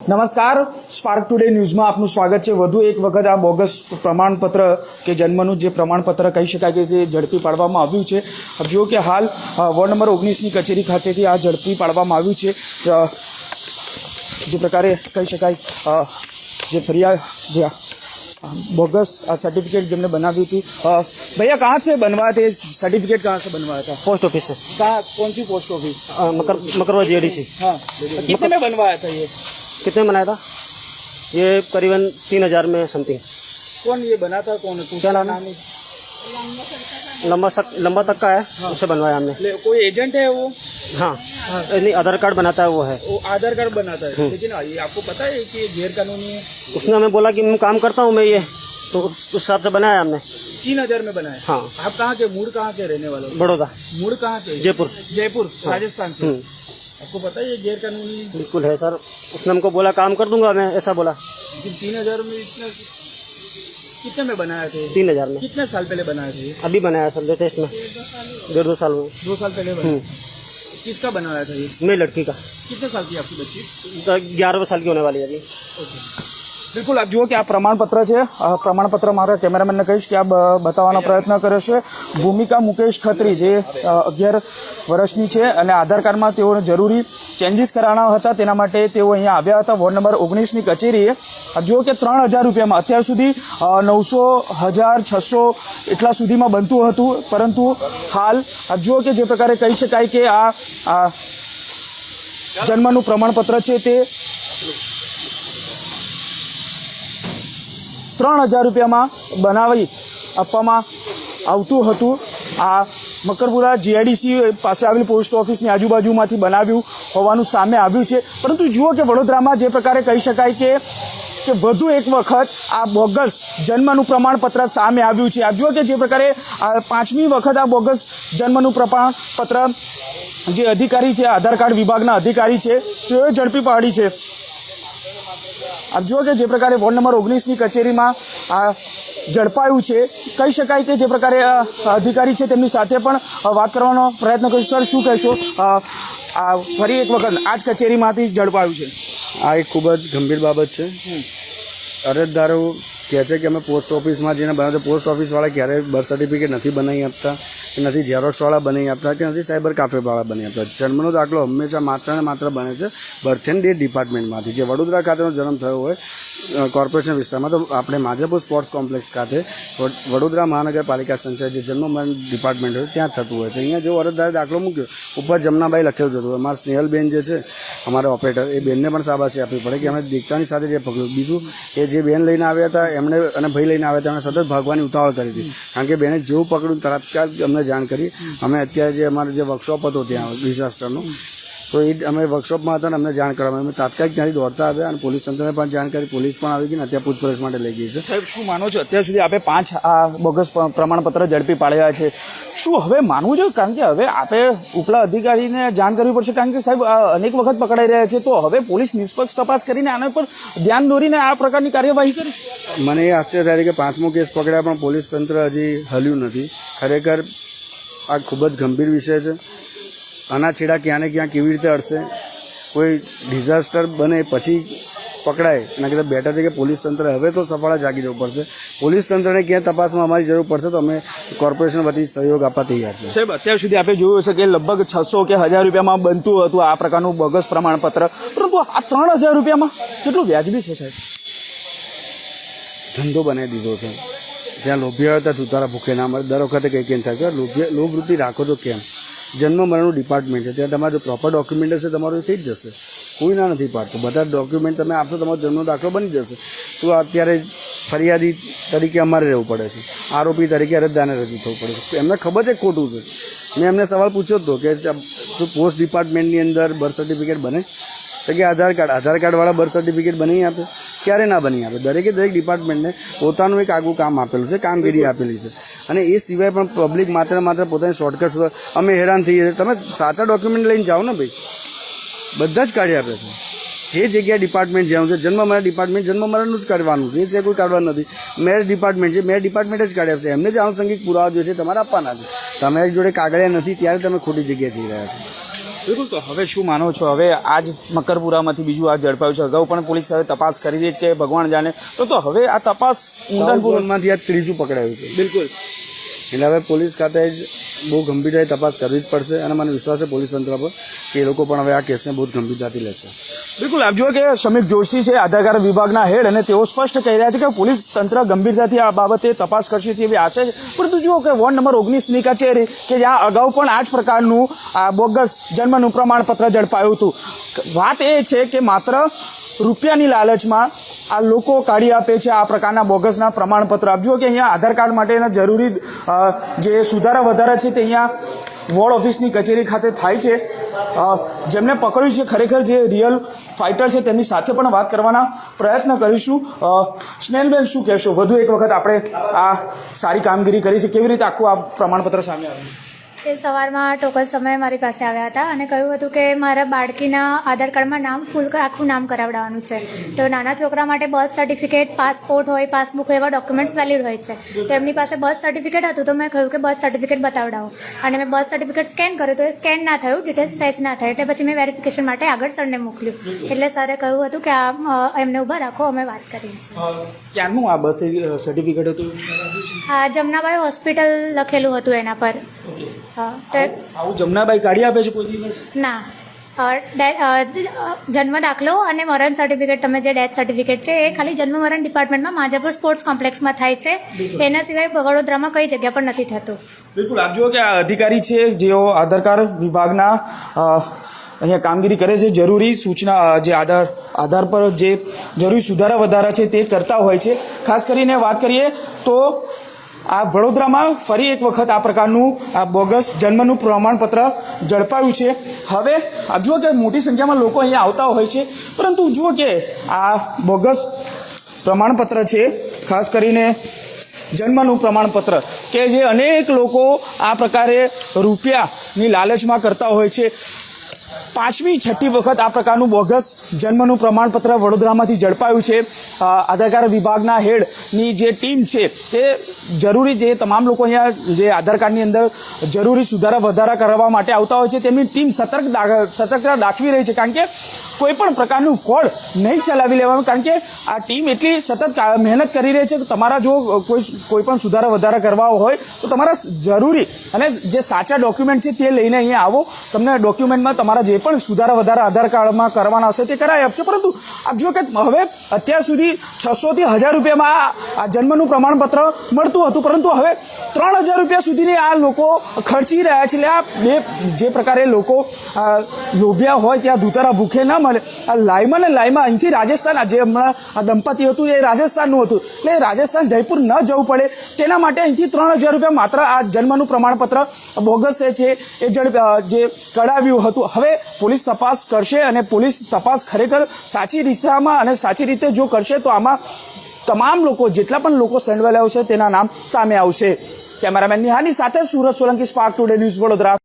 નમસ્કાર spark today ન્યૂઝમાં આપનું સ્વાગત છે વધુ એક વખત આ બોગસ પ્રમાણપત્ર કે જન્મનું જે પ્રમાણપત્ર કહી શકાય કે તે ઝડપી પાડવામાં આવ્યું છે આપ જુઓ કે હાલ અ, વોર્ડ નંબર ઓગણીસની કચેરી ખાતેથી આ ઝડપી પાડવામાં આવ્યું છે અ, જે પ્રકારે કહી શકાય અ, જે ફરિયાદ જે આ, बोगस सर्टिफिकेट जिनने बना दी थी अ, भैया कहाँ से बनवाए थे सर्टिफिकेट कहाँ से बनवाया था पोस्ट ऑफिस से कहाँ कौन सी पोस्ट ऑफिस अ, मकर मकरवा जीआईडीसी हाँ कितने में बनवाया था ये कितने बनाया था? ये करीबन तीन हज़ार में समथिंग कौन ये बना था कौन क्या नाम है? लंबा सक, लंबा तक का है हाँ। उसे बनवाया हमने। कोई एजेंट है वो? हाँ। नहीं आधार कार्ड बनाता है वो है। वो आधार कार्ड बनाता है। लेकिन ये आपको पता है कि गैर कानूनी है। उसने हमें बोला कि मैं काम करता हूँ मैं ये। तो उस हिसाब से बनाया हमने। तीन हज़ार में बनाया। हाँ। आप कहाँ के मूड कहाँ के रहने वाले बड़ौदा। मूड कहाँ के? जयपुर। जयपुर राजस्थान से। हम्म, आपको पता है ये गैर कानूनी बिल्कुल है सर। उसने हमको बोला काम कर दूँगा मैं ऐसा बोला। लेकिन तीन हज़ार में इतना कितने में बनाया थे? तीन हज़ार में। कितने साल पहले बनाया थे? अभी बनाया सर लेटेस्ट में। डेढ़ दो साल में दो साल पहले बनाया। किसका बनाया था ये? मेरी लड़की का। कितने साल की आपकी बच्ची? ग्यारहवें साल की होने वाली है अभी। બિલકુલ, આપ જુઓ કે આ પ્રમાણપત્ર છે. પ્રમાણપત્ર મારા કેમેરામેનને કહીશ કે આ બતાવવાનો પ્રયત્ન કર્યો છે. ભૂમિકા મુકેશ ખત્રી, જે અગિયાર વર્ષની છે અને આધાર કાર્ડમાં તેઓને જરૂરી ચેન્જીસ કરાવવાના હતા. તેના માટે તેઓ અહીંયા આવ્યા હતા. વોર્ડ નંબર ઓગણીસની કચેરીએ. આપ જુઓ કે ત્રણ હજાર રૂપિયામાં અત્યાર સુધી નવસો હજાર છસો એટલા સુધીમાં બનતું હતું. પરંતુ હાલ, આપ જુઓ કે જે પ્રકારે કહી શકાય કે આ આ જન્મનું પ્રમાણપત્ર છે તે ત્રણ હજાર રૂપિયામાં બનાવી આપવામાં આવતું હતું. આ મકરપુરા જીઆઈડીસી પાસે આવેલી પોસ્ટ ઓફિસની આજુબાજુમાંથી બનાવ્યું હોવાનું સામે આવ્યું છે. પરંતુ જુઓ કે વડોદરામાં જે પ્રકારે કહી શકાય કે કે વધુ એક વખત આ બોગસ જન્મનું પ્રમાણપત્ર સામે આવ્યું છે. આપ જુઓ કે જે પ્રકારે આ પાંચમી વખત આ બોગસ જન્મનું પ્રમાણપત્ર જે અધિકારી છે, આધાર કાર્ડ વિભાગના અધિકારી છે, તેઓએ ઝડપી પાડી છે. આપ જુઓ કે જે પ્રકારે વોર્ડ નંબર ઓગણીસની કચેરીમાં આ ઝડપાયું છે. કહી શકાય કે જે પ્રકારે અધિકારી છે તેમની સાથે પણ વાત કરવાનો પ્રયત્ન કરીશું. સર શું કહેશો? આ ફરી એક વખત આ જ કચેરીમાંથી ઝડપાયું છે. આ એક ખૂબ જ ગંભીર બાબત છે. અરજદારો કહે છે કે અમે પોસ્ટ ઓફિસમાં જઈને બનાવતા પોસ્ટ ઓફિસવાળા ક્યારેય બર્થ સર્ટિફિકેટ નથી બનાવી આપતા. કે નથી ઝેરોક્સવાળા બનાવી આપતા કે નથી સાયબર કાફેવાળા બનાવી આપતા. જન્મનો દાખલો હંમેશા માત્ર ને માત્ર બને છે બર્થ એન્ડ ડેટ ડિપાર્ટમેન્ટમાંથી જે વડોદરા ખાતેનો જન્મ થયો હોય કોર્પોરેશન વિસ્તારમાં, તો આપણે માજાપુર સ્પોર્ટ્સ કોમ્પ્લેક્સ ખાતે વડોદરા મહાનગરપાલિકા સંચાલિત જે જન્મ ડિપાર્ટમેન્ટ હોય, ત્યાં થતું હોય છે. અહીંયા જો અરજદારે દાખલો મૂક્યો, ઉપર જમનાબાઈ લખેલું જતું હોય અમારા સ્નેહલબેન જે છે, અમારા ઓપરેટર એ બેનને પણ શાબાશી આપવી પડે કે અમે દેખતાની સાથે જે પગલું, બીજું એ જે બેન લઈને આવ્યા હતા, એમણે અને ભાઈ લઈને આવ્યા હતા, એમણે સતત ભાગવાની ઉતાવળ કરી હતી. કારણ કે બેને જેવું પકડ્યું તરત જ અમને જાણ કરી. અમે અત્યારે જે અમારો જે વર્કશોપ હતો ત્યાં ડિઝાસ્ટરનો તો એ અમે વર્કશોપમાં હતા ને અમને જાણ કરવામાં અમે તાત્કાલિક ત્યાંથી દોડતા આવ્યા અને પોલીસ તંત્રને પણ જાણ કરી. પોલીસ પણ આવી ગઈ ને અત્યારે પૂછપરછ માટે લઈ ગઈ છે. સાહેબ શું માનો છો? અત્યાર સુધી આપણે પાંચ આ બોગસ પ્રમાણપત્ર ઝડપી પાડ્યા છે. શું હવે માનવું જોઈએ? કારણ કે હવે આપણે ઉપલા અધિકારીને જાણ કરવી પડશે. કારણ કે સાહેબ અનેક વખત પકડાઈ રહ્યા છે. તો હવે પોલીસ નિષ્પક્ષ તપાસ કરીને આના પર ધ્યાન દોરીને આ પ્રકારની કાર્યવાહી કરી. મને એ આશ્ચર્ય થાય છે કે પાંચમો કેસ પકડ્યા પણ પોલીસ તંત્ર હજી હલ્યું નથી. ખરેખર આ ખૂબ જ ગંભીર વિષય છે. આના છેડા ક્યાં ને ક્યાં કેવી રીતે અડશે? કોઈ ડિઝાસ્ટર બને પછી પકડાય એના કરતાં બેટર છે કે પોલીસ તંત્ર હવે તો સફળા જાગી જવું પડશે. પોલીસ તંત્રને ક્યાં તપાસમાં અમારી જરૂર પડશે તો અમે કોર્પોરેશન વતી સહયોગ આપવા તૈયાર છે સાહેબ અત્યાર સુધી આપણે જોયું હશે કે લગભગ છસો કે હજાર રૂપિયામાં બનતું હતું આ પ્રકારનું બોગસ પ્રમાણપત્ર. પરંતુ આ ત્રણ હજાર રૂપિયામાં કેટલું વ્યાજબી છે સાહેબ? ધંધો બનાવી દીધો છે. જ્યાં લોભ્યા હતા ત્યાં તારા ભૂખે ના મળે દર વખતે કંઈ કેમ થાય કે લોભ્ય, લોભવૃત્તિ રાખો છો કેમ? જન્મ મરણનું ડિપાર્ટમેન્ટ છે. ત્યાં તમારે જો પ્રોપર ડોક્યુમેન્ટ હશે, તમારું થઈ જ જશે. કોઈ ના નથી પાડતું. બધા ડોક્યુમેન્ટ તમે આપશો, તમારો જન્મનો દાખલો બની જશે. શું અત્યારે ફરિયાદી તરીકે અમારે રહેવું પડે છે? આરોપી તરીકે અરજદારને રજૂ થવું પડે છે. એમને ખબર છે ખોટું છે. મેં એમને સવાલ પૂછ્યો હતો કે શું પોસ્ટ ડિપાર્ટમેન્ટની અંદર બર્થ સર્ટિફિકેટ બને? તો કે આધાર કાર્ડ, આધાર કાર્ડવાળા બર્થ સર્ટિફિકેટ બની આપે. ક્યારે ના બની આપે? દરેકે દરેક ડિપાર્ટમેન્ટને પોતાનું એક આગવું કામ આપેલું છે, કામગીરી આપેલી છે. અને એ સિવાય પણ પબ્લિક માત્ર માત્ર પોતાની શોર્ટકટ શોધવા અમે હેરાન થઈએ તમે સાચા ડોક્યુમેન્ટ લઈને જાઓ ને ભાઈ. બધા જ કાઢી આપે છે. જે જગ્યાએ ડિપાર્ટમેન્ટ જ્યાં છે, જન્મ મરણ ડિપાર્ટમેન્ટ જન્મ મરણનું જ કાઢવાનું છે. એ સિવાય કોઈ કાઢવાનું નથી. મેરેજ ડિપાર્ટમેન્ટ છે મેરેજ ડિપાર્ટમેન્ટ જ કાઢી આપશે એમને જે આનુષંગિક પુરાવા જોઈએ છે, તમારે આપવાના છે. તમારી જોડે કાગળિયા નથી, ત્યારે તમે ખોટી જગ્યાએ જઈ રહ્યા છો. બિલકુલ તો હવે શું માનો છો? હવે આજ મકરપુરામાંથી બીજું આ ઝડપાયું છે. અગાઉ પણ પોલીસ હવે તપાસ કરી રહી છે કે ભગવાન જાણે. તો તો હવે આ તપાસ ઊંડાણપૂર્વકમાંથી આ ત્રીજું પકડાયું છે. બિલકુલ. એટલે હવે પોલીસ ખાતે જ બહુ ગંભીરતાથી તપાસ કરવી જ પડશે અને મને વિશ્વાસ છે પોલીસ તંત્ર પર કે એ લોકો પણ હવે આ કેસને બહુ ગંભીરતાથી લેશે. બિલકુલ, આપ જુઓ કે સમીપ જોશી છે, આધાર વિભાગના હેડ અને તેઓ સ્પષ્ટ કહી રહ્યા છે કે પોલીસ તંત્ર ગંભીરતાથી આ બાબતે તપાસ કરશે તેવી આશા છે. પરંતુ જુઓ કે વોર્ડ નંબર ઓગણીસની કચેરી કે જ્યાં અગાઉ પણ આ જ પ્રકારનું આ બોગસ જન્મનું પ્રમાણપત્ર ઝડપાયું હતું. વાત એ છે કે માત્ર રૂપિયાની લાલચમાં આ લોકો કાઢી આપે છે આ પ્રકારના બોગસના પ્રમાણપત્ર. આપજો કે અહીંયા આધાર કાર્ડ માટેના જરૂરી જે સુધારા વધારા છે તે અહીંયા વોર્ડ ઓફિસની કચેરી ખાતે થાય છે. જેમને પકડ્યું છે ખરેખર જે રિયલ ફાઇટર છે તેમની સાથે પણ વાત કરવાના પ્રયત્ન કરીશું. અ, સ્નેહલબેન શું કહેશો? વધુ એક વખત આપણે આ સારી કામગીરી કરી છે. કેવી રીતે આખું આ પ્રમાણપત્ર સામે આવ્યું? એ સવારમાં ટોકન સમયે મારી પાસે આવ્યા હતા અને કહ્યું હતું કે મારા બાળકીના આધાર કાર્ડમાં નામ ફૂલ આખું નામ કરાવડાવવાનું છે. તો નાના છોકરા માટે બર્થ સર્ટિફિકેટ પાસપોર્ટ હોય પાસબુક હોય એવા ડોક્યુમેન્ટ્સ વેલિડ હોય છે. તો એમની પાસે બર્થ સર્ટિફિકેટ હતું તો મેં કહ્યું કે બર્થ સર્ટિફિકેટ બતાવડાવો. અને મેં બર્થ સર્ટિફિકેટ સ્કેન કર્યું તો એ સ્કેન ના થયું ડિટેલ્સ ફેચ ના થાય. એટલે પછી મેં વેરિફિકેશન માટે આગળ સરને મોકલ્યું. એટલે સરે કહ્યું હતું કે આ એમને ઊભા રાખો અમે વાત કરીએ છીએ. ક્યારનું આ બસ સર્ટિફિકેટ હતું? આ જમનાબાઈ હોસ્પિટલ લખેલું હતું એના પર. હા આવું જમનાબાઈ કાઢી આપે છે કોઈ દિવસ? ના. જન્મ દાખલો અને મરણ સર્ટિફિકેટ તમે જે ડેથ સર્ટિફિકેટ છે એ ખાલી જન્મ મરણ ડિપાર્ટમેન્ટમાં માજાપુર સ્પોર્ટ્સ કોમ્પ્લેક્સમાં થાય છે. એના સિવાય વડોદરામાં કઈ જગ્યા પણ નથી થતું. બિલકુલ. આપ જુઓ કે આ અધિકારી છે જેઓ આધાર કાર્ડ વિભાગના અહીંયા કામગીરી કરે છે જરૂરી સૂચના જે આધાર આધાર પર જે જરૂરી સુધારા વધારા છે તે કરતા હોય છે. ખાસ કરીને વાત કરીએ તો આ વડોદરામાં ફરી એક વખત આ પ્રકારનું, આ બોગસ જન્મનું પ્રમાણપત્ર ઝડપાયું છે. હવે જુઓ કે મોટી સંખ્યામાં લોકો અહીંયા આવતા હોય છે, પરંતુ જુઓ કે આ બોગસ પ્રમાણપત્ર છે, ખાસ કરીને જન્મનું પ્રમાણપત્ર, કે જે અનેક લોકો આ પ્રકારે રૂપિયાની લાલચમાં કરતા હોય છે. પાંચમી છઠ્ઠી વખત આ પ્રકારનું બોગસ જન્મનું પ્રમાણપત્ર વડોદરામાંથી ઝડપાયું છે. આધાર કાર્ડ વિભાગના હેડની જે ટીમ છે, તે જરૂરી જે તમામ લોકો અહીંયા જે આધાર કાર્ડની અંદર જરૂરી સુધારા વધારા કરવા માટે આવતા હોય છે, તેમની ટીમ સતર્ક સતર્કતા દાખવી રહી છે. કારણ કે કોઈ પણ પ્રકારનું ફ્રોડ નહીં ચલાવી લેવાનું, કારણ કે આ ટીમ એટલી સતત મહેનત કરી રહી છે કે તમારા જો કોઈ કોઈ પણ સુધારા વધારા કરવા હોય, તો તમારા જરૂરી અને જે સાચા ડોક્યુમેન્ટ છે તે લઈને અહીંયા આવો. તમને ડોક્યુમેન્ટમાં તમારા જે પણ સુધારા વધારા આધાર કાર્ડમાં કરવાના હશે તે કરાવી આપશે. પરંતુ આપ જો કે હવે અત્યાર સુધી છસોથી હજાર રૂપિયામાં આ- જન્મનું પ્રમાણપત્ર મળતું હતું. પરંતુ હવે ત્રણ હજાર રૂપિયા સુધીની આ લોકો ખર્ચી રહ્યા છે. એટલે આ બે, જે પ્રકારે લોકો લોભિયા હોય, ત્યાં ધૂતારા ભૂખે ન મળે. લાઈમાં ને લાઈમાં અહીંથી રાજસ્થાન જે હમણાં આ દંપતી હતું એ રાજસ્થાનનું હતું. એટલે રાજસ્થાન જયપુર ન જવું પડે. તેના માટે અહીંથી ત્રણ હજાર રૂપિયા માત્ર આ જન્મનું પ્રમાણપત્ર બોગસ છે. એ જે કઢાવ્યું હતું. હવે પોલીસ તપાસ કરશે અને પોલીસ તપાસ ખરેખર સાચી દિશામાં અને સાચી રીતે જો કરશે તો આમાં તમામ લોકો, જેટલા પણ લોકો સંડવાયેલા છે તેના નામ સામે આવશે. કેમેરામેન નિહાની સાથે Surat Solanki Spark Today News Vadodara.